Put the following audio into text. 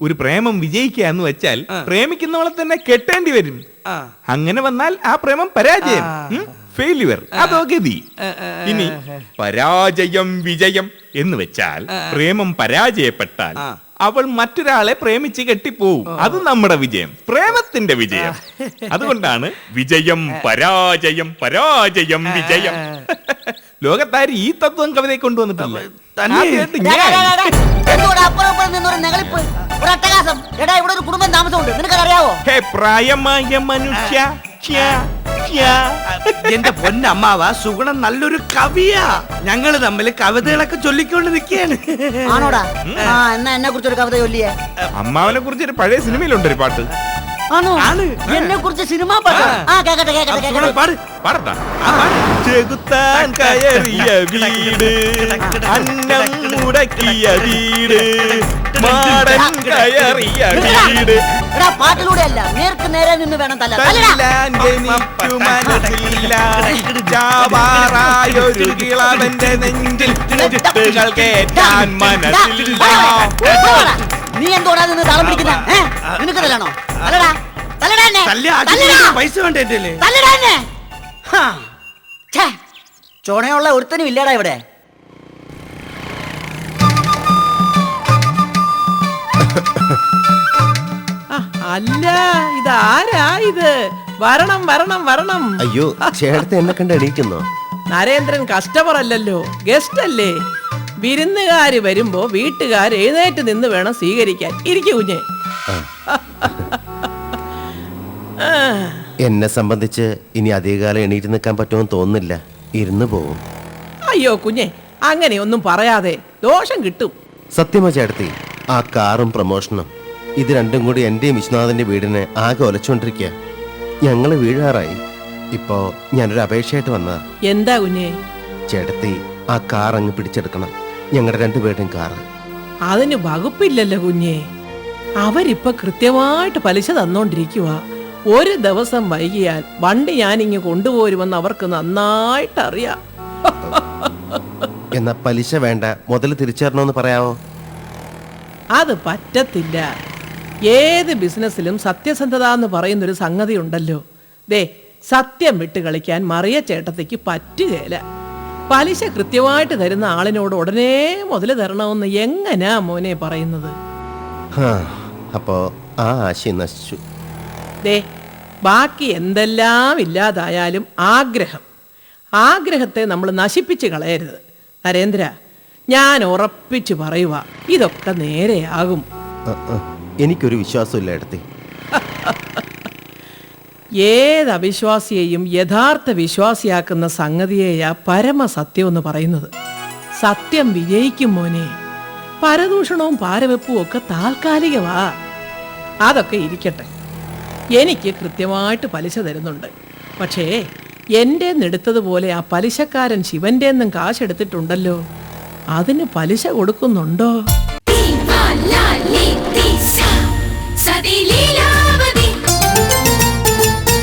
ഒരു പ്രേമം വിജയിക്കുക എന്ന് വെച്ചാൽ പ്രേമിക്കുന്നവളെ തന്നെ കെട്ടേണ്ടി വരും. അങ്ങനെ വന്നാൽ ആ പ്രേമം പരാജയം ഫെയിലുവർ അതോ ഗതി. ഇനി പരാജയം വിജയം എന്ന് വെച്ചാൽ പ്രേമം പരാജയപ്പെട്ടാൽ അവൾ മറ്റൊരാളെ പ്രേമിച്ച് കെട്ടിപ്പോവും. അത് നമ്മുടെ വിജയം പ്രേമത്തിന്റെ വിജയം. അതുകൊണ്ടാണ് വിജയം പരാജയം പരാജയം വിജയം. ലോകത്താര് ഈ തത്വം കവിതയെ കൊണ്ടുവന്നിട്ടില്ല? തന്നെ. ആദ്യമായിട്ട് ഞാൻ. ഡാ. അപ്പുറം ഇപ്പുറം നിന്നൊരു നെകളിപ്പ് ഒരു അട്ടകാസം എടാ ഇവിടെ ഒരു കുടുംബം താമസമുണ്ട്. നിനക്കതറിയാവോ? ഹേ പ്രായമായ മനുഷ്യ. ക്യാ, ക്യാ. എന്റെ പൊന്നമ്മാവ സുഗുണൻ നല്ലൊരു കവിയാ. ഞങ്ങൾ തമ്മിൽ കവിതകളൊക്കെ ചൊല്ലിക്കൊണ്ട് നിൽക്കുകയാണ് ആണോടാ? ആ എന്നാ എന്നെ കുറിച്ച് ഒരു കവിത ചൊല്ലിയേ. അമ്മാവനെ കുറിച്ച് ഒരു പഴയ സിനിമയിലുണ്ട് ഒരു പാട്ട്. ആണോ? ആണ്. എന്നെ കുറിച്ച് സിനിമ പാട്ട്? ആ. കേക്കട്ടെ കേക്കട്ടെ സുഗുണൻ കേക്കട്ടെ. പാട്. പാടട്ടാ. ചെകുത്താൻ കയറിയ വീട് അന്നം മുടക്കിയ വീട് മാടൻ കയറിയ വീട് എടാ പാട്ടിലൂടെ അല്ല നേർക്ക് നേരെ നിന്ന് വേണം തല്ല തല്ലടാ. തല്ലാൻ എനിക്കു മനസ്സില്ല ചാവാറായൊരു കിളവന്റെ നെഞ്ചിൽ ചെട്ടുകൾ കേറ്റാൻ മനസ്സില്ല. നീ എന്തോടാ നിന്ന് താളം പിടിക്കുന്ന നിനക്ക് തല്ലണോ തല്ലടാ തല്ലടാ പൈസ വേണ്ടേ. തല്ലടാ. ചുണയുള്ള ഒരുത്തനും ഇല്ലടാ ഇവിടെ. അല്ല അല്ല ഇതാരാ ഇത്? വരണം വരണം വരണം. അയ്യോ ചേട്ടത്തെ എന്നെ കണ്ട് എണീക്കുന്നോ. നരേന്ദ്രൻ കസ്റ്റമർ അല്ലല്ലോ ഗസ്റ്റ് അല്ലേ? വിരുന്നുകാര് വരുമ്പോ വീട്ടുകാർ എഴുന്നേറ്റ് നിന്ന് വേണം സ്വീകരിക്കാൻ. ഇരിക്കു കുഞ്ഞെ. എന്നെ സംബന്ധിച്ച് ഇനി അധികകാലം എണീറ്റ് നിൽക്കാൻ പറ്റുമെന്ന് തോന്നുന്നില്ല. ഇരുന്ന് പോകും അയ്യോ കുഞ്ഞെ അങ്ങനെയൊന്നും പറയാതെ ദോഷം കിട്ടും. സത്യമാ ചേട്ടത്തി ആ കാറും പ്രമോഷനും ഇത് രണ്ടും കൂടി എന്റെയും വിശ്വനാഥന്റെ വീടിനെ ആകെ ഒലച്ചുകൊണ്ടിരിക്കുക ഞങ്ങൾ വീഴാറായി. ഇപ്പോ ഞാനൊരു അപേക്ഷയായിട്ട് വന്നതാ. എന്താ കുഞ്ഞെ? ചേട്ടത്തി ആ കാർ അങ്ങ് പിടിച്ചെടുക്കണം. ഞങ്ങളുടെ രണ്ടുപേരുടെയും കാറ്. അതിന് വകുപ്പില്ലല്ലോ കുഞ്ഞെ. അവരിപ്പൊ കൃത്യമായിട്ട് പലിശ തന്നോണ്ടിരിക്കുക ഒരു ദിവസം വൈകിയാൽ വണ്ടി ഞാൻ ഞാനിങ്ങ് കൊണ്ടുപോരുമെന്ന് അവർക്ക് നന്നായിട്ട് അറിയാം എന്നാ പലിശ വേണ്ട. മുതൽ തിരിച്ചറിഞ്ഞോന്ന് പറയാവോ? അത് പറ്റത്തില്ല. ഏത് ബിസിനസ്സിലും സത്യസന്ധത എന്ന് പറയുന്നൊരു സംഗതി ഉണ്ടല്ലോ ദേ സത്യം വിട്ട് കളിക്കാൻ മറിയ ചേട്ടത്തേക്ക് പറ്റുകയില്ല പലിശ കൃത്യമായിട്ട് തരുന്ന ആളിനോട് ഉടനെ മുതൽ തരണമെന്ന് എങ്ങനാ മോനെ പറയുന്നത്? അപ്പോ ആ ആശയം നശിച്ചു. ദേ ബാക്കി എന്തെല്ലാം ഇല്ലാതായാലും ആഗ്രഹം. ആഗ്രഹത്തെ നമ്മൾ നശിപ്പിച്ച് കളയരുത്. നരേന്ദ്ര ഞാൻ ഉറപ്പിച്ചു പറയുക ഇതൊക്കെ നേരെയാകും. എനിക്കൊരു വിശ്വാസമില്ല എടുത്തേ ഏത് അവിശ്വാസിയെയും യഥാർത്ഥ വിശ്വാസിയാക്കുന്ന സംഗതിയെയാ പരമസത്യം എന്ന് പറയുന്നത്. സത്യം വിജയിക്കും മോനെ. പരദൂഷണവും പാരവെപ്പും ഒക്കെ താൽക്കാലികമാ അതൊക്കെ ഇരിക്കട്ടെ. എനിക്ക് കൃത്യമായിട്ട് പലിശ തരുന്നുണ്ട്. പക്ഷേ എന്റെ എടുത്തതുപോലെ ആ പലിശക്കാരൻ ശിവന്റെ നിന്നും കാശെടുത്തിട്ടുണ്ടല്ലോ. അതിന് പലിശ കൊടുക്കുന്നുണ്ടോ?